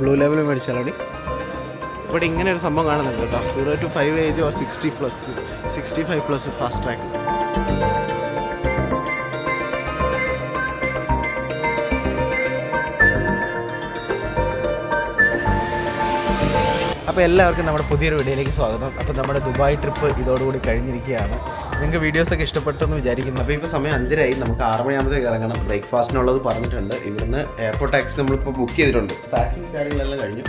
Blue level മേടിച്ചാലോ ഇവിടെ ഇങ്ങനെ ഒരു സംഭവം കാണുന്നുണ്ട് കേട്ടോ. Zero to five age or sixty plus sixty five plus fast track അപ്പോൾ എല്ലാവർക്കും നമ്മുടെ പുതിയൊരു വീഡിയോയിലേക്ക് സ്വാഗതം. അപ്പോൾ നമ്മുടെ ദുബായ് ട്രിപ്പ് ഇതോടുകൂടി കഴിഞ്ഞിരിക്കുകയാണ്. നിങ്ങൾക്ക് വീഡിയോസൊക്കെ ഇഷ്ടപ്പെട്ടെന്ന് വിചാരിക്കുന്നു. അപ്പോൾ ഇപ്പോൾ സമയം അഞ്ചരയായി. നമുക്ക് ആറ് മണിയാകുമ്പോഴത്തേക്ക് ഇറങ്ങണം. ബ്രേക്ക്ഫാസ്റ്റിനുള്ളത് പറഞ്ഞിട്ടുണ്ട്. ഇവിടുന്ന് എയർപോർട്ട് ടാക്സി നമ്മളിപ്പോൾ ബുക്ക് ചെയ്തിട്ടുണ്ട്. പാക്കിംഗ് കാര്യങ്ങളെല്ലാം കഴിഞ്ഞു.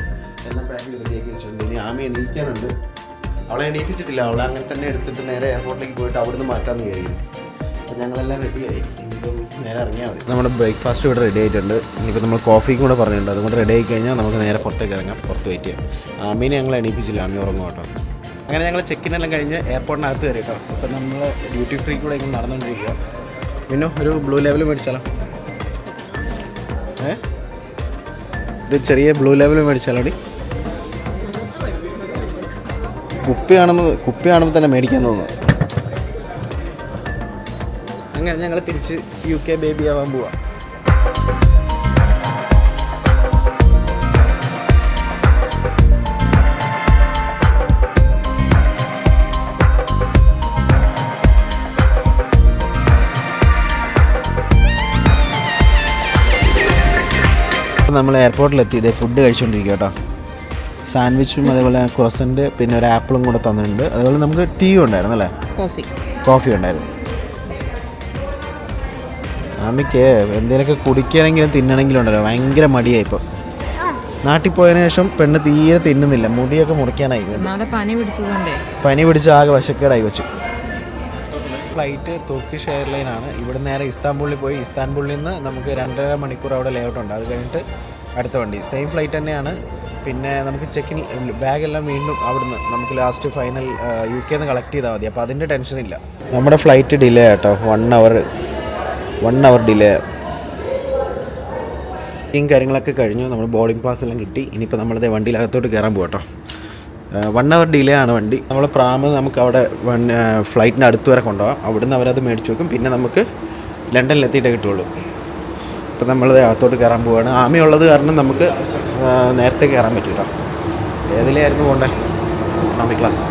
എല്ലാം പാക്ക് ചെയ്ത് റെഡിയാക്കി വെച്ചിട്ടുണ്ട്. ഇനി ആമി എണീക്കാനുണ്ട്. അവളെ എണീപ്പിച്ചിട്ടില്ല. അവളെ അങ്ങനെ തന്നെ എടുത്തിട്ട് നേരെ എയർപോർട്ടിലേക്ക് പോയിട്ട് അവിടുന്ന് മാറ്റാമെന്ന് വിചാരിക്കും അപ്പോൾ ഞങ്ങളെല്ലാം റെഡിയായി നേരെ ഇറങ്ങിയാൽ മതി. നമ്മുടെ ബ്രേക്ക്ഫാസ്റ്റ് ഇവിടെ റെഡി ആയിട്ടുണ്ട്. ഇനിയിപ്പോൾ നമ്മൾ കോഫിയും കൂടെ പറഞ്ഞിട്ടുണ്ട്. അതുകൊണ്ട് റെഡി ആയി കഴിഞ്ഞാൽ നമുക്ക് നേരെ പുറത്തേക്ക് ഇറങ്ങാം. പുറത്ത് വെയിറ്റ് ചെയ്യാം. ആമീനെ ഞങ്ങൾ എണീപ്പിച്ചില്ല. ആമി ഉറങ്ങും കേട്ടോ. അങ്ങനെ ഞങ്ങൾ ചെക്കിനെല്ലാം കഴിഞ്ഞ് എയർപോർട്ടിനകത്ത് കയറി കേട്ടോ അപ്പം നമ്മൾ ഡ്യൂട്ടി ഫ്രീ കൂടെ ഇങ്ങനെ നടന്നുകൊണ്ടിരിക്കുക പിന്നെ ഒരു ബ്ലൂ ലെവൽ മേടിച്ചാലോ? ഏ? ഒരു ചെറിയ ബ്ലൂ ലെവൽ മേടിച്ചാലോടി? കുപ്പി കാണുമ്പോൾ കുപ്പി കാണുമ്പോൾ തന്നെ മേടിക്കാൻ തോന്നുന്നു. അങ്ങനെ ഞങ്ങൾ തിരിച്ച് യു കെ ബേബി ആവാൻ പോവാം. നമ്മൾ എയർപോർട്ടിലെത്തി ഇതേ ഫുഡ് കഴിച്ചുകൊണ്ടിരിക്കുക കേട്ടോ സാൻഡ്വിച്ചും അതേപോലെ ക്രോസന്റ് പിന്നെ ഒരു ആപ്പിളും കൂടെ തന്നിട്ടുണ്ട്. അതുപോലെ നമുക്ക് ടീ ഉണ്ടായിരുന്നു അല്ലേ? കോഫി കോഫി ഉണ്ടായിരുന്നു. അമ്മയ്ക്ക് എന്തെങ്കിലുമൊക്കെ കുടിക്കണമെങ്കിലും തിന്നണമെങ്കിലും ഉണ്ടല്ലോ. ഭയങ്കര മടിയായി ഇപ്പോൾ നാട്ടിൽ പോയതിനു ശേഷം പെണ്ണ് തീരെ തിന്നുന്നില്ല. മുടിയൊക്കെ മുറിക്കാനായി. പനി പിടിച്ചതുകൊണ്ടേ. പനി പിടിച്ച് ആകെ വശക്കേടായി വെച്ചു ഫ്ലൈറ്റ് തുർക്കിഷ് എയർലൈൻ ആണ്. ഇവിടെ നേരെ ഇസ്താംബൂളിൽ പോയി. ഇസ്താംബൂളിൽ നിന്ന് നമുക്ക് രണ്ടര മണിക്കൂർ അവിടെ ലേഔട്ട് ഉണ്ട്. അത് കഴിഞ്ഞിട്ട് അടുത്ത വണ്ടി. സെയിം ഫ്ലൈറ്റ് തന്നെയാണ്. പിന്നെ നമുക്ക് ചെക്കിൻ ബാഗെല്ലാം വീണ്ടും അവിടുന്ന് നമുക്ക് ലാസ്റ്റ് ഫൈനൽ യു കെ നിന്ന് കളക്ട് ചെയ്താൽ മതി. അപ്പോൾ അതിന്റെ ടെൻഷൻ ഇല്ല. നമ്മുടെ ഫ്ലൈറ്റ് ഡിലേ ആട്ടോ. One hour one hour delay ഈ കാര്യങ്ങളൊക്കെ കഴിഞ്ഞു. നമ്മൾ ബോർഡിംഗ് പാസ് എല്ലാം കിട്ടി. ഇനിയിപ്പോൾ നമ്മളത് വണ്ടിയിലകത്തോട്ട് കയറാൻ പോകട്ടോ വൺ അവർ ഡിലേ ആണ് വണ്ടി. നമ്മൾ പ്രാമ് നമുക്ക് അവിടെ വൺ ഫ്ലൈറ്റിന്റെ അടുത്ത് വരെ കൊണ്ടുപോകാം. അവിടുന്ന് അവരത് മേടിച്ച് വെക്കും. പിന്നെ നമുക്ക് ലണ്ടനിൽ എത്തിയിട്ടേ കിട്ടുള്ളൂ. ഇപ്പം നമ്മളത് അകത്തോട്ട് കയറാൻ പോവുകയാണ് ആമി ഉള്ളത് കാരണം നമുക്ക് നേരത്തെ കയറാൻ പറ്റും കേട്ടോ ഏതിലായിരുന്നു പോകണ്ടേ എക്കണോമിക് ക്ലാസ്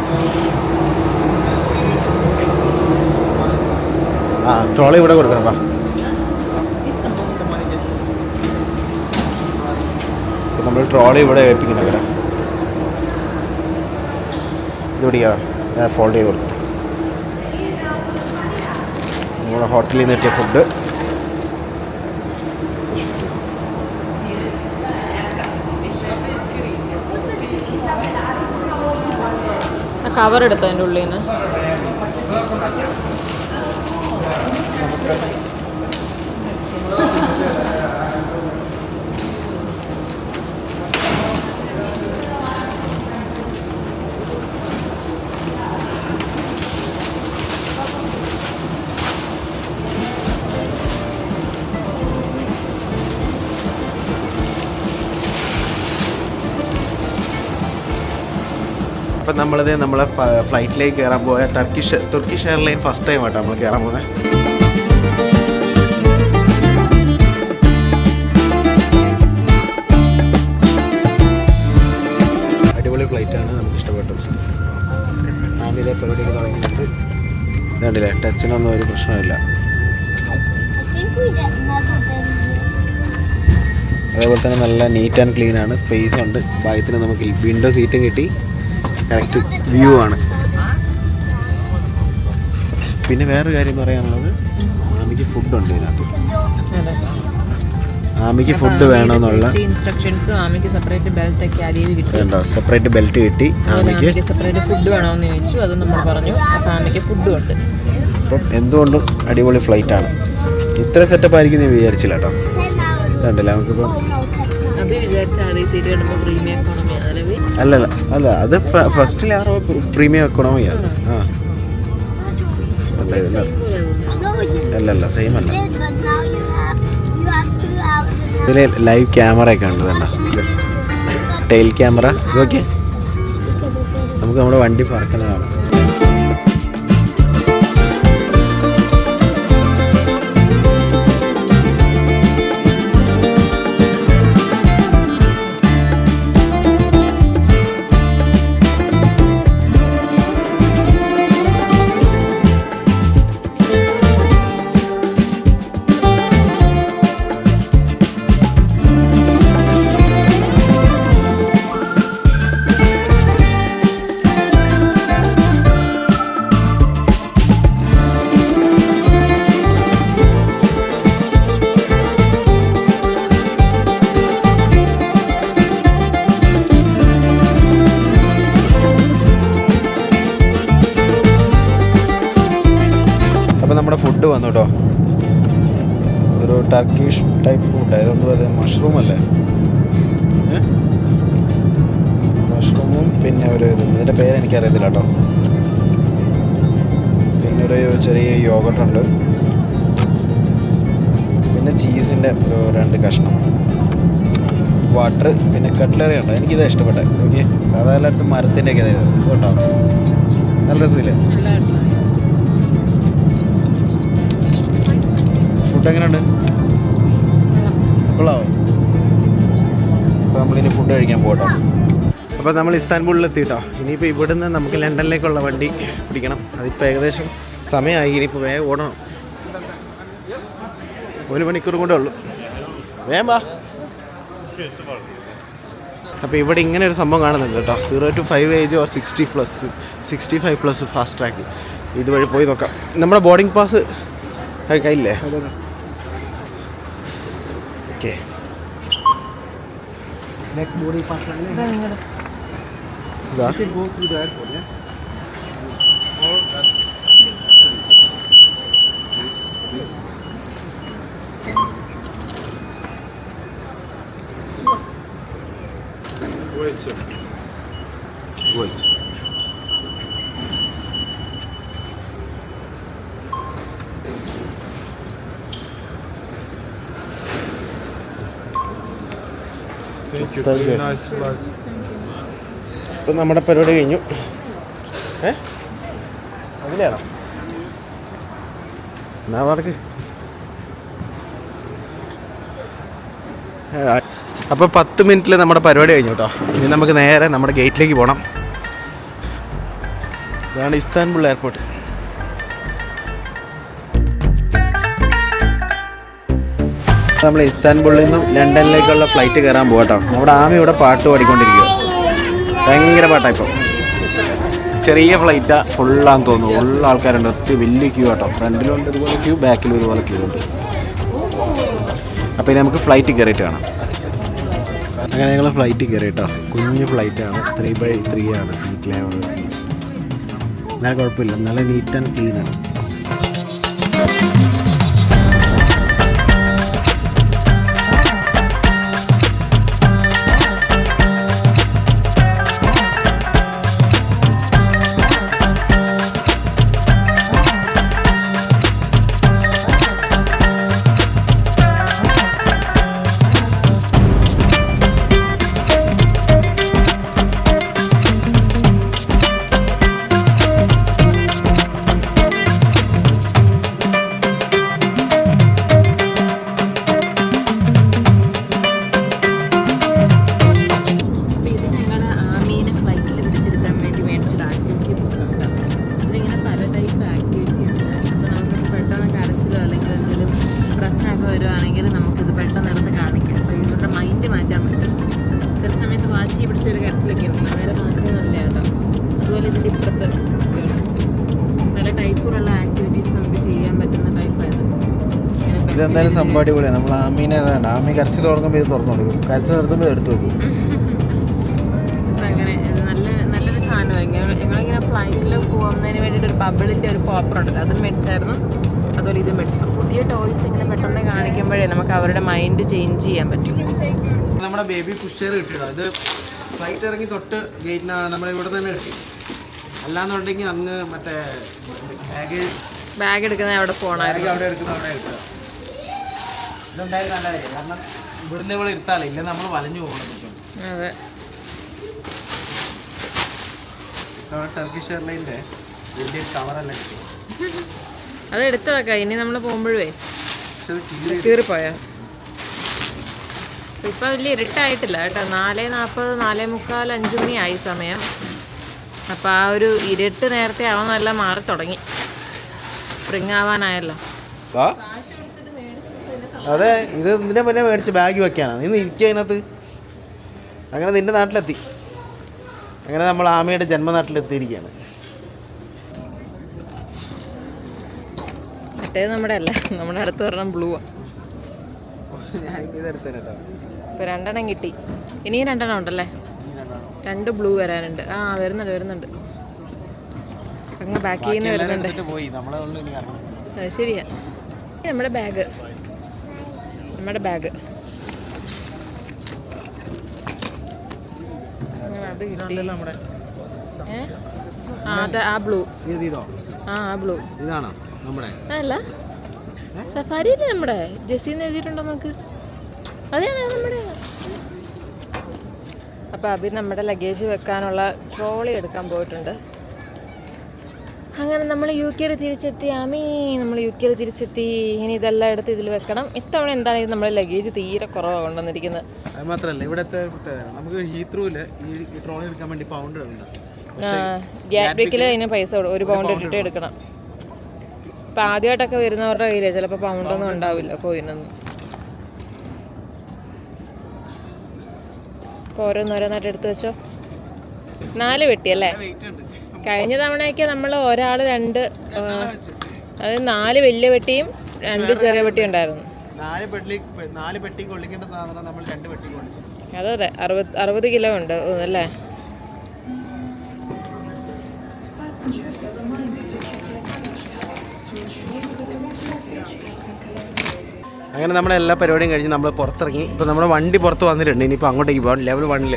ആ ട്രോളി ഇവിടെ കൊടുക്കണം ഇപ്പം നമ്മൾ ട്രോളി ഇവിടെ ഏൽപ്പിക്കണം വരാം. ഇതെവിടെയാ ഞാൻ ഫോൾഡ് ചെയ്ത് കൊടുത്തു. നമ്മുടെ ഹോട്ടലിൽ നിന്ന് കിട്ടിയ ഫുഡ് കവർ എടുത്തതിന്റെ ഉള്ളിൽ നിന്ന്? അപ്പം നമ്മളിത് നമ്മളെ ഫ്ലൈറ്റിലേക്ക് കയറാൻ പോയ Turkish Turkish airline first time ആട്ടോ നമ്മൾ കയറാൻ പോകുന്നത് അടിപൊളി ഫ്ലൈറ്റാണ് നമുക്ക് ഇഷ്ടപ്പെട്ടത്. ഞാനിതേ പരിപാടിയൊക്കെ തുടങ്ങിയിട്ടുണ്ട്. കണ്ടില്ലേ ടച്ചിനൊന്നും ഒരു പ്രശ്നമില്ല അതേപോലെ തന്നെ നല്ല നീറ്റ് ആൻഡ് ക്ലീൻ ആണ്. സ്പേസ് ഉണ്ട്. ഭാഗ്യത്തിന് നമുക്ക് വിൻഡോ സീറ്റും കിട്ടി. കറക്റ്റ് വ്യൂ ആണ്. പിന്നെ വേറൊരു കാര്യം പറയാനുള്ളത് ആമിക്ക് ഫുഡ് ഉണ്ട് ഇതിനകത്ത്. ആമിക്ക് ഫുഡ് വേണമെന്നുള്ള ഇൻസ്ട്രക്ഷൻസ് ആമിക്ക് സെപ്പറേറ്റ് ബെൽറ്റ് ഒക്കെ അരിവ് കിട്ടി. സെപ്പറേറ്റ് ബെൽറ്റ് കിട്ടി ആമിക്ക്? സെപ്പറേറ്റ് ഫുഡ് വേണമെന്ന് ചോദിച്ചു അത് നമ്മൾ പറഞ്ഞു. അപ്പോൾ ആമിക്ക് ഫുഡ് ഉണ്ട്. അപ്പം എന്തുകൊണ്ടും അടിപൊളി ഫ്ലൈറ്റ് ആണ്. ഇത്ര സെറ്റപ്പ് ആയിരിക്കും നീ വിചാരിച്ചില്ല കേട്ടോ. കണ്ടില്ല നമുക്കിപ്പോൾ അഭി വിചാരിച്ചാൽ അതേ സീറ്റ് കിട്ടുമ്പോൾ പ്രീമിയം എക്കോണമി അല്ലല്ല. അല്ല അത് ഫസ്റ്റിൽ ആറോ പ്രീമിയം എക്കോണമിയാണ് ആ. അല്ല അല്ലല്ല സെയിം അല്ല. ഇതിൽ ലൈവ് ക്യാമറ ഒക്കെ ഉണ്ട് തന്നെ ടെയിൽ ക്യാമറ ഇതൊക്കെ നമുക്ക് നമ്മുടെ വണ്ടി പറക്കുന്നതാണ് മഷ്റൂം അല്ലേ മഷ്റൂമും പിന്നെ ഒരു ഇതും. ഇതിന്റെ പേര് എനിക്കറിയത്തില്ല കേട്ടോ. പിന്നെ ഒരു ചെറിയ യോഗട്ട് ഉണ്ട് പിന്നെ ചീസിന്റെ രണ്ട് കഷ്ണം. വാട്ടർ പിന്നെ കട്ട്ലറി ഉണ്ട്. എനിക്കിത് ഇഷ്ടപ്പെട്ടെ. ഓക്കെ സാധാരണ മരത്തിന്റെ ഒക്കെ കേട്ടോ നല്ല രസമില്ലേ? ഫുഡ് എങ്ങനെയുണ്ട്? കൊള്ളാവോ അപ്പോൾ നമ്മളിനി ഫുഡ് കഴിക്കാൻ പോകട്ടോ. അപ്പോൾ നമ്മൾ ഇസ്താൻബുളിൽ എത്തിയിട്ടോ ഇനിയിപ്പോൾ ഇവിടെ നിന്ന് നമുക്ക് ലണ്ടനിലേക്കുള്ള വണ്ടി പിടിക്കണം. അതിപ്പോൾ ഏകദേശം സമയമായി. ഇനിയിപ്പോൾ വേഗം ഓടണം. ഒരു മണിക്കൂർ കൂടെ ഉള്ളൂ. വേഗം വാ. അപ്പോൾ ഇവിടെ ഇങ്ങനെ ഒരു സംഭവം കാണുന്നുണ്ട് കേട്ടോ. Zero to five age or sixty plus sixty five plus fast track ഇതുവഴി പോയി നോക്കാം. നമ്മുടെ boarding pass Oke. Next boarding pass lagi. Enggak go through the airport, ya. Wait, sir. Wait. ഇപ്പം നമ്മുടെ പരിപാടി കഴിഞ്ഞു. ഏ? അതിലാണോ എന്നാ പറഞ്ഞ് അപ്പോൾ പത്ത് മിനിറ്റിൽ നമ്മുടെ പരിപാടി കഴിഞ്ഞു കേട്ടോ ഇനി നമുക്ക് നേരെ നമ്മുടെ ഗേറ്റിലേക്ക് പോകണം ഇതാണ് ഇസ്താൻബുൾ എയർപോർട്ട്. നമ്മൾ ഇസ്താൻബുളിൽ നിന്നും ലണ്ടനിലേക്കുള്ള ഫ്ലൈറ്റ് കയറാൻ പോകട്ടോ നമ്മുടെ ആമി ഇവിടെ പാട്ട് പാടിക്കൊണ്ടിരിക്കുക ഭയങ്കര പാട്ടാണ് ഇപ്പോൾ ചെറിയ ഫ്ലൈറ്റാ ഫുള്ളാന്ന് തോന്നുന്നു. ഫുൾ ആൾക്കാരുണ്ട്. ഒത്തിരി വലിയ ക്യൂ ആട്ടോ ഫ്രണ്ടിലുണ്ട് ഇതുപോലെ ക്യൂ ബാക്കിലും ഇതുപോലെ ക്യൂ ഉണ്ട്. അപ്പോൾ ഇനി നമുക്ക് ഫ്ലൈറ്റ് കയറിയിട്ട് കാണാം. അങ്ങനെ ഞങ്ങൾ ഫ്ലൈറ്റ് കയറി കേട്ടോ കുഞ്ഞു ഫ്ലൈറ്റാണ് ത്രീ ബൈ ത്രീ ആണ്. സീറ്റ് ലെവൽ എന്നാൽ കുഴപ്പമില്ല. നല്ല നീറ്റ് ആൻഡ് ക്ലീൻ സംഭവം അടിപൊളിയാണ് നമ്മൾ ആമീനെ അതാണ് ആമി കരച്ചിൽ തുടങ്ങുമ്പോൾ ഇത് തുറന്നു കൊടുക്കും. കരച്ചിൽ നിർത്തുമ്പോൾ ഇത് എടുത്തു വെക്കും. ഞങ്ങളിങ്ങനെ ഫ്ലൈറ്റിൽ പോകുന്നതിന് വേണ്ടിയിട്ട് ഒരു ബബിളിന്റെ ഒരു പോപ്പർ ഉണ്ട് അതും മേടിച്ചായിരുന്നു. അതുപോലെ ഇതും മേടിച്ചു. പുതിയ ടോയ്സ് ഇങ്ങനെ പെട്ടെന്ന് കാണിക്കുമ്പോഴേ നമുക്ക് അവരുടെ മൈൻഡ് ചേഞ്ച് ചെയ്യാൻ പറ്റും. നമ്മുടെ ബേബി പുഷർ കിട്ടിയത്. അത് ഫ്ലൈറ്റ് ഇറങ്ങി തൊട്ട് ഗേറ്റിന് നമ്മുടെ ഇവിടെ തന്നെ കിട്ടി. അല്ലാന്നുണ്ടെങ്കിൽ അങ്ങ് മറ്റേ ബാഗ് ബാഗ് എടുക്കുന്ന അവിടെ പോകണം അവിടെ എടുക്കുന്ന അവിടെ കിട്ടുക. ഇതെന്തായാലും നല്ല കാര്യം. കാരണം ഇവിടുന്ന് ഇവിടെ ഇരുത്താലേ ഇല്ല നമ്മൾ വലഞ്ഞു പോകണം അതെ. ടർക്കിഷ് എയർലൈന്റെ വലിയ കവറല്ല അത് എടുത്തു വെക്കാം ഇനി നമ്മൾ പോകുമ്പോഴേ. കീറിപ്പോയോ. ഇപ്പം വലിയ ഇരുട്ടായിട്ടില്ല കേട്ടോ. നാല് നാൽപ്പത് നാല് മുക്കാൽ അഞ്ച് ആയി സമയം. അപ്പോൾ ആ ഒരു ഇരുട്ട് നേരത്തെ ആവുന്നതെല്ലാം മാറി തുടങ്ങി. സ്പ്രിങ് ആവാനായല്ലോ. ആ? അതെ ഇത് ഇതിനെ പിന്നെ മേടിച്ച് ബാഗ് വെക്കാനാണ് നീ ഇരിക്കുക അതിനകത്ത്. അങ്ങനെ നിന്റെ നാട്ടിലെത്തി. അങ്ങനെ നമ്മൾ ആമയുടെ ജന്മനാട്ടിലെത്തിയിരിക്കുകയാണ്. മറ്റേത് നമ്മുടെ അല്ല നമ്മുടെ അടുത്ത് പറഞ്ഞ ബ്ലൂ ഇപ്പോൾ രണ്ടെണ്ണം കിട്ടി. ഇനിയും രണ്ടെണ്ണം ഉണ്ടല്ലേ? രണ്ട് ബ്ലൂ വരാനുണ്ട്. ആ വരുന്നുണ്ട് വരുന്നുണ്ട്. അങ്ങ് ബാക്കിൽ നിന്ന് വരുന്നുണ്ട്. അത് ശരിയാ. നമ്മുടെ ബാഗ് നമ്മുടെ ബാഗ് അപ്പൊ അത് കിട്ടി നമ്മുടെ ആ ബ്ലൂ ആ ആ ബ്ലൂ ഇതാണോ നമ്മുടെ? ജെസ്സിന്ന് എഴുതിയിട്ടുണ്ടോ നമുക്ക്? അതെ അതെ നമ്മുടെ. അപ്പോൾ അഭി നമ്മുടെ ലഗേജ് വെക്കാനുള്ള ട്രോളി എടുക്കാൻ പോയിട്ടുണ്ട്. അങ്ങനെ നമ്മൾ യു കെയിൽ തിരിച്ചെത്തി. ആമീ നമ്മൾ യു കെയിൽ തിരിച്ചെത്തി. ഇനി ഇതെല്ലാം എടുത്ത് ഇതിൽ വെക്കണം. ഇത്തവണ എന്താണെങ്കിലും നമ്മുടെ ലഗേജ് തീരെ കുറവാണ് കൊണ്ടുവന്നിരിക്കുന്നത്. അത് മാത്രമല്ല ഇവിടുത്തെ നമുക്ക് ഹീത്രൂൽ ഈ ട്രോളി എടുക്കാൻ വേണ്ടി പൗണ്ട് ഗാറ്റ്വിക്കിൽ അതിന് പൈസ ഒരു പൗണ്ട് ഇട്ടിട്ട് എടുക്കണം. ഇപ്പം ആദ്യമായിട്ടൊക്കെ വരുന്നവരുടെ കയ്യിൽ ചിലപ്പോൾ പൗണ്ടൊന്നും ഉണ്ടാവില്ല കോയിനൊന്നും. അപ്പോൾ ഓരോന്നോരോന്നായിട്ട് എടുത്തു വെച്ചോ. നാല് വെട്ടിയല്ലേ വെയിറ്റ് ഉണ്ട്. കഴിഞ്ഞ തവണയൊക്കെ നമ്മൾ ഒരാൾ രണ്ട് അതായത് നാല് വലിയ വെട്ടിയും രണ്ട് ചെറിയ വെട്ടിയും ഉണ്ടായിരുന്നു. നാല് പെട്ടി നാല് പെട്ടി കൊള്ളിക്കേണ്ട സാധനം നമ്മൾ രണ്ട് പെട്ടി കൊള്ളിച്ചു അതെ അതെ. അറുപത് അറുപത് കിലോ ഉണ്ട് അല്ലേ? അങ്ങനെ നമ്മുടെ എല്ലാ പരിപാടിയും കഴിഞ്ഞ് നമ്മൾ പുറത്തിറങ്ങി. ഇപ്പോൾ നമ്മുടെ വണ്ടി പുറത്ത് വന്നിട്ടുണ്ട്. ഇനിയിപ്പോൾ അങ്ങോട്ടേക്ക് പോകാം ലെവൽ വണ്ണിൽ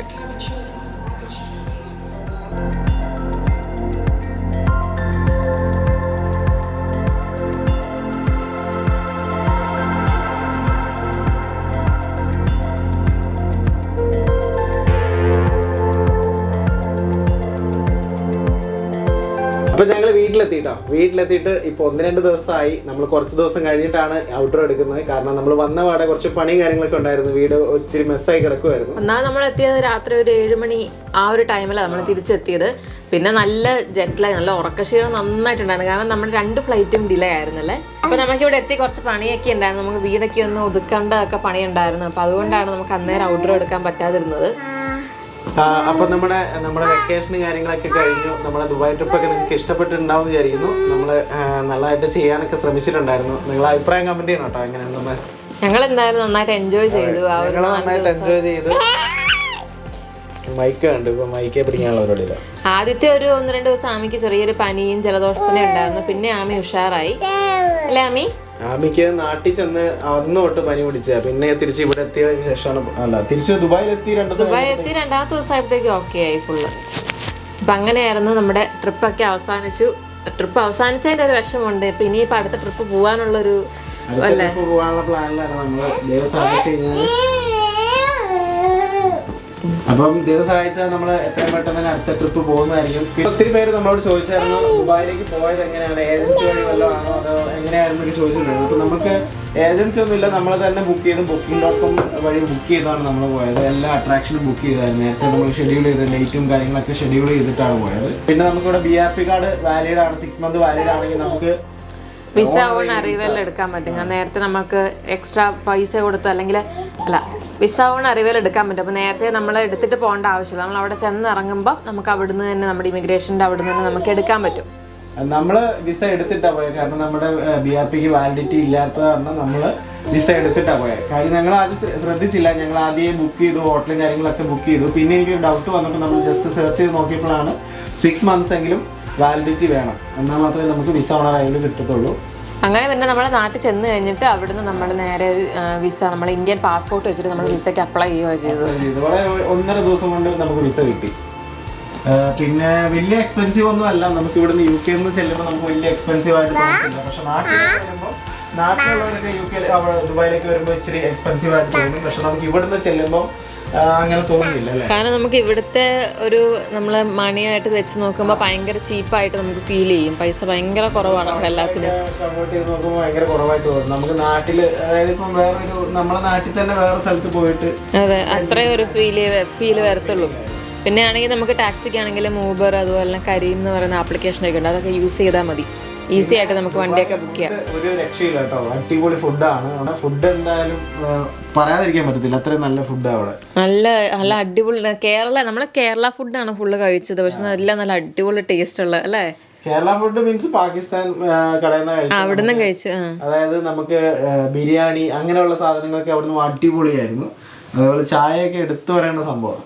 അപ്പോൾ ഞങ്ങൾ വീട്ടിലെത്തിയിട്ടോ. വീട്ടിലെത്തിയിട്ട് ഇപ്പൊ ഒന്ന് രണ്ട് ദിവസമായി. നമ്മൾ കുറച്ച് ദിവസം കഴിഞ്ഞിട്ടാണ് ഔട്ട്ഡോർ എടുക്കുന്നത്. കാരണം നമ്മൾ വന്ന പാടെ കുറച്ച് പണിയും കാര്യങ്ങളൊക്കെ ഉണ്ടായിരുന്നു. വീട് ഒത്തിരി മെസ്സായി കിടക്കുമായിരുന്നു എന്നാൽ നമ്മൾ എത്തിയത് രാത്രി ഒരു ഏഴ് മണി ആ ഒരു ടൈമിലാണ് നമ്മൾ തിരിച്ചെത്തിയത്. പിന്നെ നല്ല ജെറ്റ്ലായി നല്ല ഉറക്കക്ഷീണം നന്നായിട്ടുണ്ടായിരുന്നു. കാരണം നമ്മുടെ രണ്ട് ഫ്ലൈറ്റും ഡിലേ ആയിരുന്നല്ലേ? അപ്പൊ നമുക്ക് ഇവിടെ എത്തി കുറച്ച് പണിയൊക്കെ ഉണ്ടായിരുന്നു. നമുക്ക് വീടൊക്കെ ഒന്ന് ഒതുക്കേണ്ടതൊക്കെ പണി ഉണ്ടായിരുന്നു അപ്പോൾ അതുകൊണ്ടാണ് നമുക്ക് അന്നേരം ഔട്ട്ഡോർ എടുക്കാൻ പറ്റാതിരുന്നത്. അപ്പോൾ നമ്മുടെ നമ്മുടെ വെക്കേഷനും കാര്യങ്ങളൊക്കെ കഴിഞ്ഞു. നമ്മുടെ ദുബായ് ട്രിപ്പ് ഒക്കെ നിങ്ങൾക്ക് ഇഷ്ടപ്പെട്ടിട്ടുണ്ടാവും വിചാരിക്കുന്നു. നമ്മൾ നല്ലതായിട്ട് ചെയ്യാനൊക്കെ ശ്രമിച്ചിട്ടുണ്ടായിരുന്നു. നിങ്ങൾ അഭിപ്രായം കമന്റ് ചെയ്യണം കേട്ടോ എങ്ങനെയാണെന്ന് ഞങ്ങൾ എന്തായാലും നന്നായിട്ട് എൻജോയ് ചെയ്തു. നന്നായിട്ട് എൻജോയ് ചെയ്തു. മൈക്ക് കണ്ടു ഇപ്പൊ മൈക്കെ പിടിക്കാനുള്ള ആദ്യത്തെ ഒരു ഒന്ന് രണ്ട് ദിവസം ആമിക്ക് ചെറിയൊരു പനിയും ജലദോഷത്തിനും ഉണ്ടായിരുന്നു. പിന്നെ ആമി ഉഷാറായി. അല്ലേ ആമി? ആമിക്ക് നാട്ടിൽ ചെന്ന് അന്ന് തൊട്ട് പനി പിടിച്ച പിന്നെ തിരിച്ച് ഇവിടെ എത്തിയ ശേഷമാണ് അല്ല തിരിച്ച് ദുബായിലെത്തി രണ്ട് ദിവസം ദുബായ് എത്തി രണ്ടാമത്തെ ദിവസമായപ്പോഴത്തേക്ക് ഓക്കെ ആയി ഫുള്ള് അപ്പം അങ്ങനെയായിരുന്നു നമ്മുടെ ട്രിപ്പൊക്കെ അവസാനിച്ചു. ട്രിപ്പ് അവസാനിച്ചതിന്റെ ഒരു വിഷമമുണ്ട്. ഇപ്പം ഇനിയിപ്പോൾ അടുത്ത ട്രിപ്പ് പോകാനുള്ളൊരു അല്ലേ? പോകാനുള്ള പ്ലാനിലാണ് നമ്മൾ ദൈവം സഹായിച്ചു കഴിഞ്ഞാൽ അപ്പം ദൈവം സഹായിച്ചാൽ നമ്മൾ എത്രയും പെട്ടെന്ന് തന്നെ അടുത്ത ട്രിപ്പ് പോകുന്നതായിരിക്കും. ഒത്തിരി പേര് നമ്മളോട് ചോദിച്ചായിരുന്നു ദുബായിലേക്ക് പോയത് എങ്ങനെയാണ്? ഏജൻസി വഴി വല്ലതും ആണോ അതോ എങ്ങനെയായിരുന്നു ചോദിച്ചിട്ടുണ്ടായിരുന്നു. അപ്പം നമുക്ക് ഏജൻസി ഒന്നുമില്ല നമ്മൾ തന്നെ ബുക്ക് ചെയ്ത് ബുക്കിംഗ് ഡോട്ട് കോം വഴി ബുക്ക് ചെയ്താണ് നമ്മൾ പോയത്. എല്ലാ അട്രാക്ഷനും ബുക്ക് ചെയ്തായിരുന്നു. നേരത്തെ നമ്മൾ ഷെഡ്യൂൾ ചെയ്ത് ലൈറ്റും കാര്യങ്ങളൊക്കെ ഷെഡ്യൂൾ ചെയ്തിട്ടാണ് പോയത്. പിന്നെ നമുക്കിവിടെ B R P card valid ആണ്. സിക്സ് മന്ത് വാലിഡ് ആണെങ്കിൽ നമുക്ക് വിസ ഓൺ അറിവൽ എടുക്കാൻ പറ്റും. നേരത്തെ നമുക്ക് എക്സ്ട്രാ പൈസ കൊടുത്തു? അല്ലെങ്കിൽ അല്ല വിസ ഓൺ അറിവേൽ എടുക്കാൻ പറ്റും. അപ്പോൾ നേരത്തെ നമ്മൾ എടുത്തിട്ട് പോകേണ്ട ആവശ്യമില്ല. നമ്മൾ അവിടെ ചെന്ന് ഇറങ്ങുമ്പോൾ നമുക്ക് അവിടുന്ന് തന്നെ നമ്മുടെ ഇമിഗ്രേഷന്റെ അവിടുന്ന് തന്നെ നമുക്ക് എടുക്കാൻ പറ്റും. നമ്മൾ വിസ എടുത്തിട്ടാ പോയത് കാരണം നമ്മുടെ ബി ആർ പിക്ക് വാലിഡിറ്റി ഇല്ലാത്ത കാരണം നമ്മൾ വിസ എടുത്തിട്ടാ പോയത് കാര്യം ഞങ്ങൾ ആദ്യം ശ്ര- ശ്രദ്ധിച്ചില്ല. ഞങ്ങൾ ആദ്യം ബുക്ക് ചെയ്തു ഹോട്ടലും കാര്യങ്ങളൊക്കെ ബുക്ക് ചെയ്തു. പിന്നെ എനിക്ക് ഡൗട്ട് വന്നപ്പോൾ നമ്മൾ ജസ്റ്റ് സെർച്ച് ചെയ്ത് നോക്കിയപ്പോഴാണ് സിക്സ് മന്ത്സ് എങ്കിലും വാലിഡിറ്റി വേണം. എന്നാൽ മാത്രമേ നമുക്ക് വിസ ഓണർ അതിൽ കിട്ടത്തുള്ളൂ. അങ്ങനെ പിന്നെ നമ്മൾ നാട്ടിൽ ചെന്ന് കഴിഞ്ഞിട്ട് അവിടുന്ന് നമ്മൾ നേരെ ഒരു വിസ നമ്മൾ ഇന്ത്യൻ പാസ്പോർട്ട് വെച്ചിട്ട് നമ്മൾ വിസയ്ക്ക് അപ്ലൈ ചെയ്യുകയോ ചെയ്തത്. ഒന്നര ദിവസം കൊണ്ട് നമുക്ക് വിസ കിട്ടി. പിന്നെ വലിയ എക്സ്പെൻസീവ് ഒന്നും അല്ല. നമുക്ക് ഇവിടുന്ന് യു കെ നിന്ന് ചെല്ലുമ്പോൾ നമുക്ക് വലിയ എക്സ്പെൻസീവ് ആയിട്ട് തോന്നില്ല. പക്ഷെ നാട്ടിലേക്ക് വരുമ്പോൾ നാട്ടിലുള്ളവരൊക്കെ യു കെ ദുബായിലേക്ക് വരുമ്പോൾ ഇച്ചിരി എക്സ്പെൻസീവ് ആയിട്ട് തോന്നും. പക്ഷെ നമുക്ക് ഇവിടുന്ന് ചെല്ലുമ്പോൾ അങ്ങനെ തോന്നുന്നില്ല കാരണം നമുക്ക് ഇവിടുത്തെ ഒരു നമ്മൾ മണിയായിട്ട് വെച്ച് നോക്കുമ്പോൾ ഭയങ്കര ചീപ്പായിട്ട് നമുക്ക് ഫീൽ ചെയ്യും. പൈസ ഭയങ്കര കുറവാണ് അവിടെ എല്ലാത്തിനും. ചെയ്ത് നോക്കുമ്പോൾ ഭയങ്കര കുറവായിട്ട് തോന്നും. നമുക്ക് നാട്ടിൽ അതായത് ഇപ്പം വേറൊരു നമ്മളെ നാട്ടിൽ തന്നെ വേറെ സ്ഥലത്ത് പോയിട്ട് അതെ അത്രയും ഒരു ഫീൽ ഫീൽ വരത്തുള്ളൂ. പിന്നെ ആണെങ്കിൽ നമുക്ക് ടാക്സിക്ക് ആണെങ്കിലും ഊബർ അതുപോലെ തന്നെ കരീം എന്ന് പറയുന്ന ആപ്ലിക്കേഷൻ ഒക്കെ ഉണ്ട്. അതൊക്കെ യൂസ് ചെയ്താൽ മതി. ഈസി ആയിട്ട് നമുക്ക് വണ്ടിയൊക്കെ ബുക്ക് ചെയ്യാം. ഒരു രക്ഷയില്ല കേട്ടോ. അടിപൊളി ഫുഡാണ് ഫുഡ് എന്തായാലും പറയാതിരിക്കാൻ പറ്റത്തില്ല. അത്രയും നല്ല ഫുഡാണ് അവിടെ. നല്ല നല്ല അടിപൊളി കേരള നമ്മളെ കേരള ഫുഡാണ് ഫുള്ള് കഴിച്ചത്. പക്ഷെ എല്ലാം നല്ല അടിപൊളി ടേസ്റ്റ് ഉള്ള അല്ലേ? കേരള ഫുഡ് മീൻസ് പാകിസ്ഥാൻ കടയിൽ നിന്ന് അവിടുന്ന് കഴിച്ചു അതായത് നമുക്ക് ബിരിയാണി അങ്ങനെയുള്ള സാധനങ്ങളൊക്കെ അവിടുന്ന് അടിപൊളിയായിരുന്നു. അതുപോലെ ചായയൊക്കെ എടുത്തു പറയേണ്ട സംഭവം.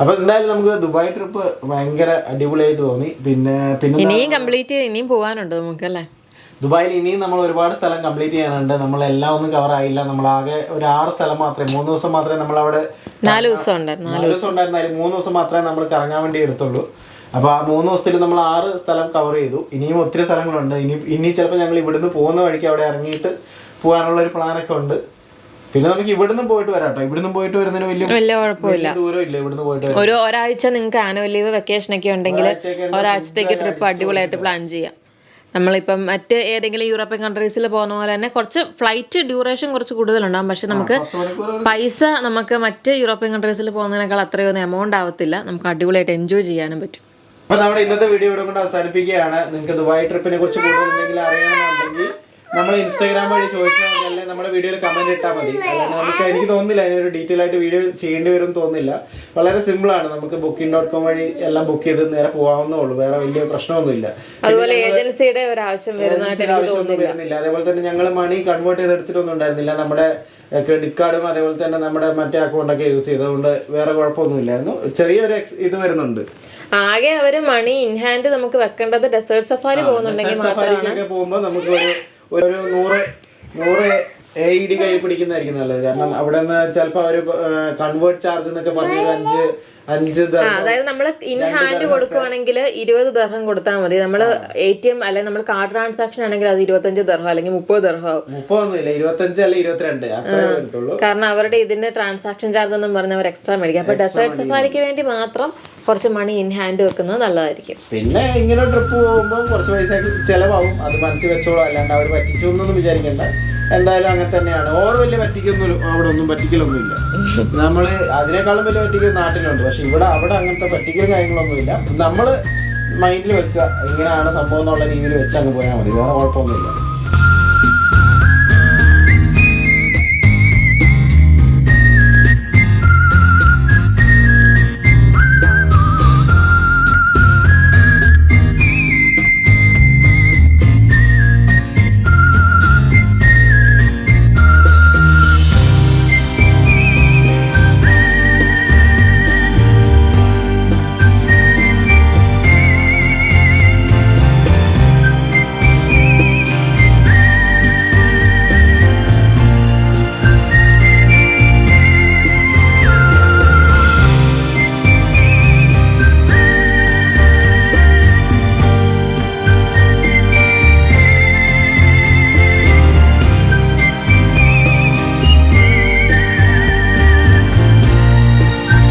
അപ്പൊ എന്തായാലും നമുക്ക് ദുബായ് ട്രിപ്പ് ഭയങ്കര അടിപൊളിയായിട്ട് തോന്നി. പിന്നെ പിന്നെ ഇനിയും കംപ്ലീറ്റ് ഇനിയും പോകാനുണ്ട് നമുക്ക് അല്ലേ? ദുബായിൽ ഇനിയും നമ്മൾ ഒരുപാട് സ്ഥലം കംപ്ലീറ്റ് ചെയ്യാനുണ്ട്. നമ്മളെല്ലാം ഒന്നും കവർ ആയില്ല. നമ്മൾ ആകെ ഒരു ആറ് സ്ഥലം മാത്രമേ മൂന്ന് ദിവസം മാത്രമേ നമ്മൾ അവിടെ നാല് ദിവസം നാല് ദിവസം ഉണ്ടായിരുന്നാലും മൂന്ന് ദിവസം മാത്രമേ നമ്മൾ കറങ്ങാൻ വേണ്ടി എടുത്തുള്ളൂ. അപ്പോൾ ആ മൂന്ന് ദിവസത്തിൽ നമ്മൾ ആറ് സ്ഥലം കവർ ചെയ്തു. ഇനിയും ഒത്തിരി സ്ഥലങ്ങളുണ്ട്. ഇനി ഇനി ചിലപ്പോൾ ഞങ്ങൾ ഇവിടുന്ന് പോകുന്ന വഴിക്ക് അവിടെ ഇറങ്ങിയിട്ട് പോകാനുള്ള ഒരു പ്ലാനൊക്കെ ഉണ്ട്. പിന്നെ നമുക്ക് ഇവിടുന്ന് പോയിട്ട് വരാം കേട്ടോ. ഇവിടുന്ന് പോയിട്ട് വരുന്നതിന് വലിയ വലിയ കുഴപ്പമില്ല. ദൂരമില്ല ദൂരം ഇവിടുന്ന് പോയിട്ട്. ഒരു ഒരാഴ്ച നിങ്ങൾക്ക് ആനുവൽ ലീവ് വെക്കേഷൻ ഒക്കെ ഉണ്ടെങ്കിൽ ഒരാഴ്ചത്തേക്ക് ട്രിപ്പ് അടിപൊളിയായിട്ട് പ്ലാൻ ചെയ്യാം. നമ്മളിപ്പം മറ്റ് ഏതെങ്കിലും യൂറോപ്യൻ കൺട്രീസിൽ പോകുന്ന പോലെ തന്നെ കുറച്ച് ഫ്ലൈറ്റ് ഡ്യൂറേഷൻ കുറച്ച് കൂടുതലുണ്ടാകും പക്ഷെ നമുക്ക് പൈസ നമുക്ക് മറ്റ് യൂറോപ്യൻ കൺട്രീസിൽ പോകുന്നതിനേക്കാൾ അത്രയൊന്നും എമൗണ്ട് ആവത്തില്ല. നമുക്ക് അടിപൊളിയായിട്ട് എൻജോയ് ചെയ്യാനും പറ്റും. അപ്പൊ നമ്മുടെ ഇന്നത്തെ വീഡിയോ കൊണ്ട് അവസാനിപ്പിക്കുകയാണ്. നിങ്ങൾക്ക് ദുബായ് ട്രിപ്പിനെ കുറിച്ച് കൂടുതൽ എന്തെങ്കിലും അറിയണമെന്നുണ്ടെങ്കിൽ നമ്മൾ ഇൻസ്റ്റാഗ്രാം വഴി ചോദിച്ചാൽ മതി അല്ലെങ്കിൽ നമ്മുടെ വീഡിയോയിൽ കമന്റ് ഇട്ടാൽ മതി. അല്ലാണ്ട് നമുക്ക് എനിക്ക് തോന്നുന്നില്ല അതിനൊരു ഡീറ്റെയിൽ ആയിട്ട് വീഡിയോ ചെയ്യേണ്ടി വരും തോന്നുന്നില്ല. വളരെ സിമ്പിൾ ആണ്. നമുക്ക് ബുക്കിംഗ് ഡോട്ട് കോം വഴി എല്ലാം ബുക്ക് ചെയ്ത് നേരെ പോകാവുന്നേ ഉള്ളൂ. വേറെ വലിയ പ്രശ്നമൊന്നുമില്ല. അതുപോലെ ഏജൻസിയുടെ ഒരു ആവശ്യം വരുന്നില്ല. അതേപോലെ തന്നെ ഞങ്ങൾ മണി കൺവേർട്ട് ചെയ്ത് എടുത്തിട്ടൊന്നും ഉണ്ടായിരുന്നില്ല. നമ്മുടെ ക്രെഡിറ്റ് കാർഡും അതേപോലെ തന്നെ നമ്മുടെ മറ്റേ അക്കൗണ്ടൊക്കെ യൂസ് ചെയ്തതുകൊണ്ട് വേറെ കുഴപ്പമൊന്നുമില്ലായിരുന്നു. ചെറിയൊരു ഇത് വരുന്നുണ്ട്. ആകെ അവർ മണി ഇൻഹാൻഡ് നമുക്ക് വെക്കേണ്ടത് ഡെസേർട്ട് സഫാരി പോകുന്നുണ്ടെങ്കിൽ സഫാരിക്കൊക്കെ പോകുമ്പോൾ നമുക്ക് ഒരു ഒരു നൂറ് നൂറ് എ ഇ ഡി കൈ പിടിക്കുന്നതായിരിക്കും നല്ലത്. കാരണം അവിടെ നിന്ന് ചിലപ്പോൾ അവർ കൺവേർട്ട് ചാർജ് എന്നൊക്കെ പറഞ്ഞൊരു അഞ്ച് അതായത് നമ്മൾ ഇൻ ഹാൻഡ് കൊടുക്കുവാണെങ്കിൽ ഇരുപത് ദർഹം കൊടുത്താൽ മതി. നമ്മൾ എ ടി എം അല്ലെങ്കിൽ നമ്മൾ കാർഡ് ട്രാൻസാക്ഷൻ ആണെങ്കിൽ അത് ഇരുപത്തഞ്ച് ദർഹം അല്ലെങ്കിൽ മുപ്പത് ദർഹം മുപ്പതൊന്നുമില്ല. ഇരുപത്തഞ്ച് ഇരുപത്തിരണ്ട്. കാരണം അവരുടെ ഇതിന്റെ ട്രാൻസാക്ഷൻ ചാർജ് ഒന്നും പറഞ്ഞ് അവർ എക്സ്ട്രാ മേടിക്കും. അപ്പൊ ഡെസേർട്ട് സഫാരിക്ക് വേണ്ടി മാത്രം കുറച്ച് മണി ഇൻ ഹാൻഡ് വെക്കുന്നത് നല്ലതായിരിക്കും. പിന്നെ ഇങ്ങനെ ട്രിപ്പ് പോകുമ്പോൾ കുറച്ച് പൈസ ചെലവാകും. അത് മനസ്സിൽ വെച്ചോളൂ. അല്ലാണ്ട് അവർ പറ്റിച്ചു എന്നൊന്നും വിചാരിക്കണ്ട. എന്തായാലും അങ്ങനെ തന്നെയാണ്. ഓർ വലിയ പറ്റിക്കൊന്നും അവിടെ ഒന്നും പറ്റിക്കലൊന്നുമില്ല. നമ്മൾ അതിനേക്കാളും വലിയ പറ്റിക്കൽ നാട്ടിലുണ്ട്. പക്ഷെ ഇവിടെ അവിടെ അങ്ങനത്തെ പറ്റിക്കലും കാര്യങ്ങളൊന്നുമില്ല നമ്മൾ മൈൻഡിൽ വെക്കുക. ഇങ്ങനെയാണ് സംഭവം എന്നുള്ള രീതിയിൽ വെച്ച് അങ്ങ് പോയാൽ മതി. വേറെ കുഴപ്പമൊന്നുമില്ല.